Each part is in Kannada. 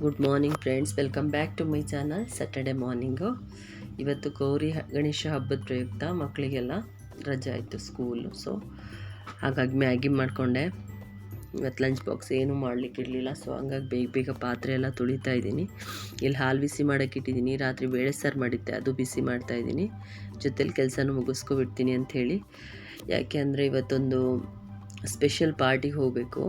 Good morning friends welcome back to my channel Saturday morning ಇವತ್ತು ಗೌರಿ ಗಣೇಶ ಹಬ್ಬದ ಪ್ರಯುಕ್ತ ಮಕ್ಕಳಿಗೆಲ್ಲ ರಜೆ ಆಯಿತು ಸ್ಕೂಲು ಸೊ ಹಾಗಾಗಿ ಮ್ಯಾಗಿ ಮಾಡಿಕೊಂಡೆ. ಇವತ್ತು ಲಂಚ್ ಬಾಕ್ಸ್ ಏನೂ ಮಾಡಲಿಕ್ಕೆ ಇರಲಿಲ್ಲ. ಸೊ ಹಂಗಾಗಿ ಬೇಗ ಬೇಗ ಪಾತ್ರೆ ಎಲ್ಲ ತುಳಿತಾ ಇದ್ದೀನಿ. ಇಲ್ಲಿ ಹಾಲು ಬಿಸಿ ಮಾಡೋಕ್ಕೆ ಇಟ್ಟಿದ್ದೀನಿ. ರಾತ್ರಿ ಬೇಳೆ ಸಾರು ಮಾಡಿದ್ದೆ, ಅದು ಬಿಸಿ ಮಾಡ್ತಾ ಇದ್ದೀನಿ. ಜೊತೆಲಿ ಕೆಲಸನೂ ಮುಗಿಸ್ಕೊಬಿಡ್ತೀನಿ ಅಂಥೇಳಿ ಯಾಕೆ ಅಂದರೆ ಇವತ್ತೊಂದು ಸ್ಪೆಷಲ್ ಪಾರ್ಟಿಗೆ ಹೋಗಬೇಕು.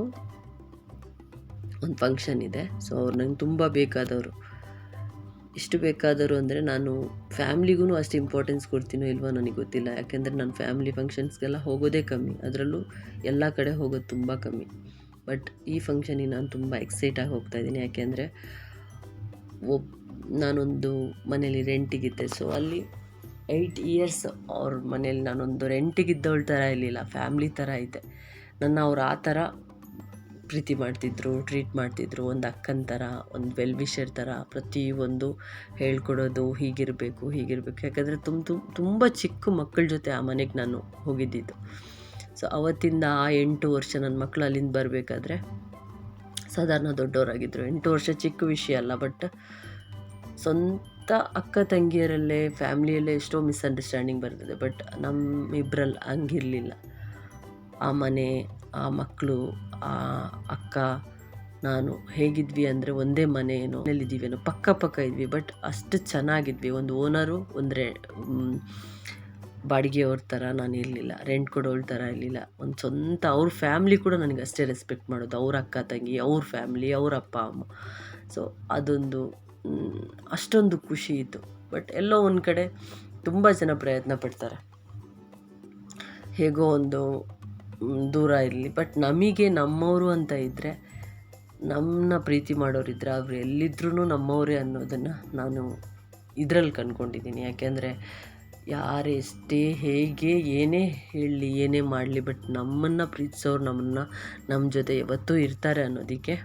ಒಂದು ಫಂಕ್ಷನ್ ಇದೆ. ಸೊ ಅವ್ರು ನಂಗೆ ತುಂಬ ಬೇಕಾದವರು. ಎಷ್ಟು ಬೇಕಾದರು ಅಂದರೆ ನಾನು ಫ್ಯಾಮ್ಲಿಗೂ ಅಷ್ಟು ಇಂಪಾರ್ಟೆನ್ಸ್ ಕೊಡ್ತೀನೋ ಇಲ್ವೋ ನನಗೆ ಗೊತ್ತಿಲ್ಲ. ಯಾಕೆಂದರೆ ನಾನು ಫ್ಯಾಮ್ಲಿ ಫಂಕ್ಷನ್ಸ್ಗೆಲ್ಲ ಹೋಗೋದೇ ಕಮ್ಮಿ. ಅದರಲ್ಲೂ ಎಲ್ಲ ಕಡೆ ಹೋಗೋದು ತುಂಬ ಕಮ್ಮಿ. ಬಟ್ ಈ ಫಂಕ್ಷನಿಗೆ ನಾನು ತುಂಬ ಎಕ್ಸೈಟಾಗಿ ಹೋಗ್ತಾ ಇದ್ದೀನಿ. ಯಾಕೆಂದರೆ ಒಬ್, ನಾನೊಂದು ಮನೇಲಿ ರೆಂಟಿಗಿದ್ದೆ ಸೊ ಅಲ್ಲಿ ಏಯ್ಟ್ ಇಯರ್ಸ್ ಅವ್ರ ಮನೇಲಿ ನಾನೊಂದು ರೆಂಟಿಗಿದ್ದವಳ ಥರ ಇರಲಿಲ್ಲ. ಫ್ಯಾಮ್ಲಿ ಥರ ಇದ್ದೆ ನನ್ನ ಅವ್ರು ಆ ಥರ ಪ್ರೀತಿ ಮಾಡ್ತಿದ್ರು ಟ್ರೀಟ್ ಮಾಡ್ತಿದ್ರು, ಒಂದು ಅಕ್ಕನ ಥರ ಒಂದು ವೆಲ್ ವಿಷರ್ ಥರ ಪ್ರತಿಯೊಂದು ಹೇಳ್ಕೊಡೋದು ಹೀಗಿರಬೇಕು ಹೀಗಿರಬೇಕು. ಯಾಕಂದರೆ ತುಂಬ ತುಂಬ ಚಿಕ್ಕ ಮಕ್ಕಳ ಜೊತೆ ಆ ಮನೆಗೆ ನಾನು ಹೋಗಿದ್ದಿದ್ದು. ಸೊ ಅವತ್ತಿಂದ ಆ ಎಂಟು ವರ್ಷ ನನ್ನ ಮಕ್ಕಳು ಅಲ್ಲಿಂದ ಬರಬೇಕಾದ್ರೆ ಸಾಧಾರಣ ದೊಡ್ಡವರಾಗಿದ್ದರು ಎಂಟು ವರ್ಷ ಚಿಕ್ಕ ವಿಷಯ ಅಲ್ಲ ಬಟ್ ಸ್ವಂತ ಅಕ್ಕ ತಂಗಿಯರಲ್ಲೇ ಫ್ಯಾಮ್ಲಿಯಲ್ಲೇ ಎಷ್ಟೋ ಮಿಸ್ಅಂಡರ್ಸ್ಟ್ಯಾಂಡಿಂಗ್ ಬರ್ತದೆ ಬಟ್ ನಮ್ಮಿಬ್ಬರಲ್ಲಿ ಹಂಗಿರಲಿಲ್ಲ. ಆ ಮನೆ, ಆ ಮಕ್ಕಳು ಆ ಅಕ್ಕ, ನಾನು ಹೇಗಿದ್ವಿ ಅಂದರೆ ಒಂದೇ ಮನೆ ಏನೋ ಪಕ್ಕ ಪಕ್ಕ ಇದ್ವಿ. ಬಟ್ ಅಷ್ಟು ಚೆನ್ನಾಗಿದ್ವಿ. ಒಂದು ಓನರು ಅಂದರೆ ಬಾಡಿಗೆಯವ್ರ ಥರ ನಾನು ಇರಲಿಲ್ಲ. ರೆಂಟ್ ಕೊಡೋಳ ಥರ ಇರಲಿಲ್ಲ. ಒಂದು ಸ್ವಂತ ಅವ್ರ ಫ್ಯಾಮ್ಲಿ ಕೂಡ ನನಗೆ ಅಷ್ಟೇ ರೆಸ್ಪೆಕ್ಟ್ ಮಾಡೋದು. ಅವ್ರ ಅಕ್ಕ, ತಂಗಿ, ಅವ್ರ ಫ್ಯಾಮ್ಲಿ ಅವ್ರ ಅಪ್ಪ, ಅಮ್ಮ. ಸೊ ಅದೊಂದು ಅಷ್ಟೊಂದು ಖುಷಿ ಇತ್ತು. ಬಟ್ ಎಲ್ಲೋ ಒಂದು ಕಡೆ ತುಂಬ ಜನ ಪ್ರಯತ್ನ ಪಡ್ತಾರೆ. ಹೇಗೋ ಒಂದು ದೂರ ಇರಲಿ. ಬಟ್ ನಮಗೆ ನಮ್ಮವರು ಅಂತ ಇದ್ದರೆ ನಮ್ಮನ್ನ ಪ್ರೀತಿ ಮಾಡೋರಿದ್ರೆ ಅವ್ರು ಎಲ್ಲಿದ್ರೂ ನಮ್ಮವರೇ ಅನ್ನೋದನ್ನು ನಾನು ಇದರಲ್ಲಿ ಕಂಡ್ಕೊಂಡಿದ್ದೀನಿ ಯಾಕೆಂದರೆ ಯಾರು ಎಷ್ಟೇ ಹೇಗೆ ಏನೇ ಹೇಳಲಿ ಏನೇ ಮಾಡಲಿ ಬಟ್ ನಮ್ಮನ್ನು ಪ್ರೀತಿಸೋರು ನಮ್ಮನ್ನು ನಮ್ಮ ಜೊತೆ ಯಾವತ್ತೂ ಇರ್ತಾರೆ ಅನ್ನೋದಕ್ಕೆ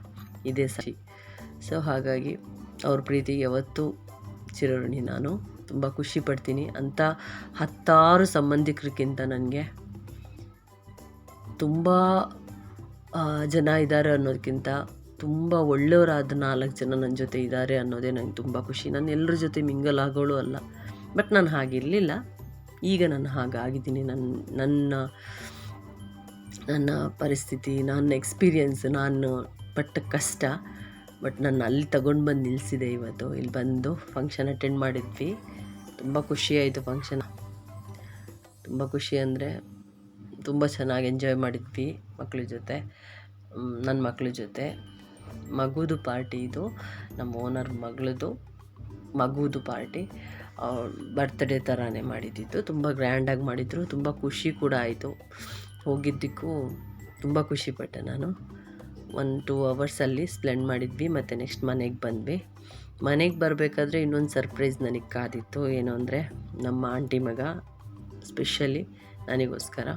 ಇದೇ ಸರಿ. ಸೊ ಹಾಗಾಗಿ ಅವ್ರ ಪ್ರೀತಿಗೆ ಯಾವತ್ತೂ ಚಿರಋಣಿ. ನಾನು ತುಂಬ ಖುಷಿ ಪಡ್ತೀನಿ. ಅಂಥ ಹತ್ತಾರು ಸಂಬಂಧಿಕರಿಗಿಂತ ನನಗೆ ತುಂಬ ಜನ ಇದ್ದಾರೆ ಅನ್ನೋದಕ್ಕಿಂತ ತುಂಬ ಒಳ್ಳೆಯವರಾದ ನಾಲ್ಕು ಜನ ನನ್ನ ಜೊತೆ ಇದ್ದಾರೆ ಅನ್ನೋದೇ ನಂಗೆ ತುಂಬ ಖುಷಿ. ನಾನು ಎಲ್ಲರ ಜೊತೆ ಮಿಂಗಲ್ ಆಗೋಳು ಅಲ್ಲ. ಬಟ್ ನಾನು ಹಾಗಿರಲಿಲ್ಲ ಈಗ ನಾನು ಹಾಗಾಗಿದ್ದೀನಿ. ನನ್ನ ನನ್ನ ನನ್ನ ಪರಿಸ್ಥಿತಿ, ನನ್ನ ಎಕ್ಸ್ಪೀರಿಯನ್ಸ್, ನಾನು ಪಟ್ಟ ಕಷ್ಟ. ಬಟ್ ನಾನು ಅಲ್ಲಿ ತಗೊಂಡು ಬಂದು ನಿಲ್ಲಿಸಿದೆ ಇವತ್ತು. ಇಲ್ಲಿ ಬಂದು ಫಂಕ್ಷನ್ ಅಟೆಂಡ್ ಮಾಡಿದ್ವಿ. ತುಂಬ ಖುಷಿಯಾಯಿತು ಫಂಕ್ಷನ್ ತುಂಬ ಖುಷಿ ಅಂದರೆ ತುಂಬ ಚೆನ್ನಾಗಿ ಎಂಜಾಯ್ ಮಾಡಿದ್ವಿ ಮಕ್ಳ ಜೊತೆ ನನ್ನ ಮಕ್ಳ ಜೊತೆ. ಮಗುದು ಪಾರ್ಟಿ ಇದು, ನಮ್ಮ ಓನರ್ ಮಗಳದು, ಮಗುದು ಪಾರ್ಟಿ. ಬರ್ತ್ಡೇ ಥರನೇ ಮಾಡಿದ್ದಿದ್ದು. ತುಂಬ ಗ್ರ್ಯಾಂಡಾಗಿ ಮಾಡಿದರು. ತುಂಬ ಖುಷಿ ಕೂಡ ಆಯಿತು. ಹೋಗಿದ್ದಕ್ಕೂ ತುಂಬ ಖುಷಿಪಟ್ಟೆ ನಾನು. ಒಂದು ಟೂ ಅವರ್ಸಲ್ಲಿ ಸ್ಪ್ಲೆಂಡ್ ಮಾಡಿದ್ವಿ. ಮತ್ತು ನೆಕ್ಸ್ಟ್ ಮನೆಗೆ ಬಂದ್ವಿ. ಮನೆಗೆ ಬರಬೇಕಾದ್ರೆ ಇನ್ನೊಂದು ಸರ್ಪ್ರೈಸ್ ನನಗೆ ಕಾದಿತ್ತು. ಏನು ಅಂದರೆ, ನಮ್ಮ ಆಂಟಿ ಮಗ ಸ್ಪೆಷಲಿ ನನಗೋಸ್ಕರ.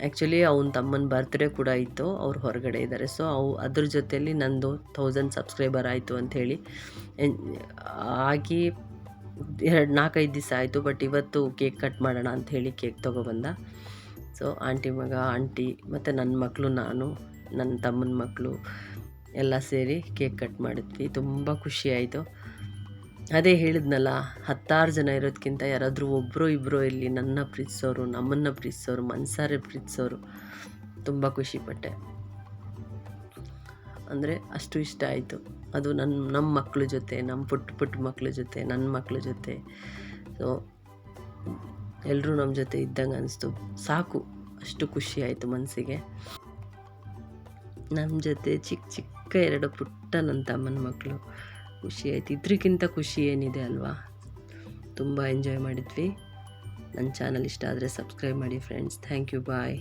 ಆ್ಯಕ್ಚುಲಿ ಅವನ ತಮ್ಮನ ಬರ್ತ್ಡೇ ಕೂಡ ಇತ್ತು, ಅವ್ರು ಹೊರಗಡೆ ಇದ್ದಾರೆ ಸೊ ಅವು ಅದ್ರ ಜೊತೆಯಲ್ಲಿ ನಂದು ಥೌಸಂಡ್ ಸಬ್ಸ್ಕ್ರೈಬರ್ ಆಯಿತು ಅಂಥೇಳಿ ಆಗಿ ಎರಡು ನಾಲ್ಕೈದು ದಿವಸ ಆಯಿತು ಬಟ್ ಇವತ್ತು ಕೇಕ್ ಕಟ್ ಮಾಡೋಣ ಅಂಥೇಳಿ ಕೇಕ್ ತೊಗೊಬಂದ ಸೊ ಆಂಟಿ ಮಗ ಆಂಟಿ ಮತ್ತು ನನ್ನ ಮಕ್ಕಳು ನಾನು ನನ್ನ ತಮ್ಮನ ಮಕ್ಕಳು ಎಲ್ಲ ಸೇರಿ ಕೇಕ್ ಕಟ್ ಮಾಡಿದ್ವಿ. ತುಂಬ ಖುಷಿಯಾಯಿತು ಅದೇ ಹೇಳಿದ್ನಲ್ಲ, ಹತ್ತಾರು ಜನ ಇರೋದಕ್ಕಿಂತ ಯಾರಾದರೂ ಒಬ್ಬರು ಇಬ್ಬರು ಇಲ್ಲಿ ನನ್ನ ಪ್ರೀತಿಸೋರು, ನಮ್ಮನ್ನು ಪ್ರೀತಿಸೋರು, ಮನಸಾರೆ ಪ್ರೀತಿಸೋರು ತುಂಬ ಖುಷಿಪಟ್ಟೆ ಅಂದರೆ ಅಷ್ಟು ಇಷ್ಟ ಆಯಿತು. ಅದು ನನ್ನ ನಮ್ಮ ಮಕ್ಕಳ ಜೊತೆ ನಮ್ಮ ಪುಟ್ಟ ಪುಟ್ಟ ಮಕ್ಕಳ ಜೊತೆ ನನ್ನ ಮಕ್ಕಳ ಜೊತೆ. ಸೊ ಎಲ್ಲರೂ ನಮ್ಮ ಜೊತೆ ಇದ್ದಂಗೆ ಅನಿಸ್ತು. ಸಾಕು, ಅಷ್ಟು ಖುಷಿ ಆಯಿತು ಮನಸ್ಸಿಗೆ ನಮ್ಮ ಜೊತೆ ಚಿಕ್ಕ ಚಿಕ್ಕ ಎರಡು ಪುಟ್ಟ ನನ್ನ ತಮ್ಮನ ಮಕ್ಕಳು ಖುಷಿ ಆಯ್ತು. ಇದ್ರಿಗಿಂತ ಖುಷಿ ಏನಿದೆ ಅಲ್ವಾ? ತುಂಬ ಎಂಜಾಯ್ ಮಾಡಿದ್ವಿ. ನನ್ನ ಚಾನಲ್ ಇಷ್ಟ ಆದರೆ ಸಬ್ಸ್ಕ್ರೈಬ್ ಮಾಡಿ ಫ್ರೆಂಡ್ಸ್ ಥ್ಯಾಂಕ್ ಯು ಬಾಯ್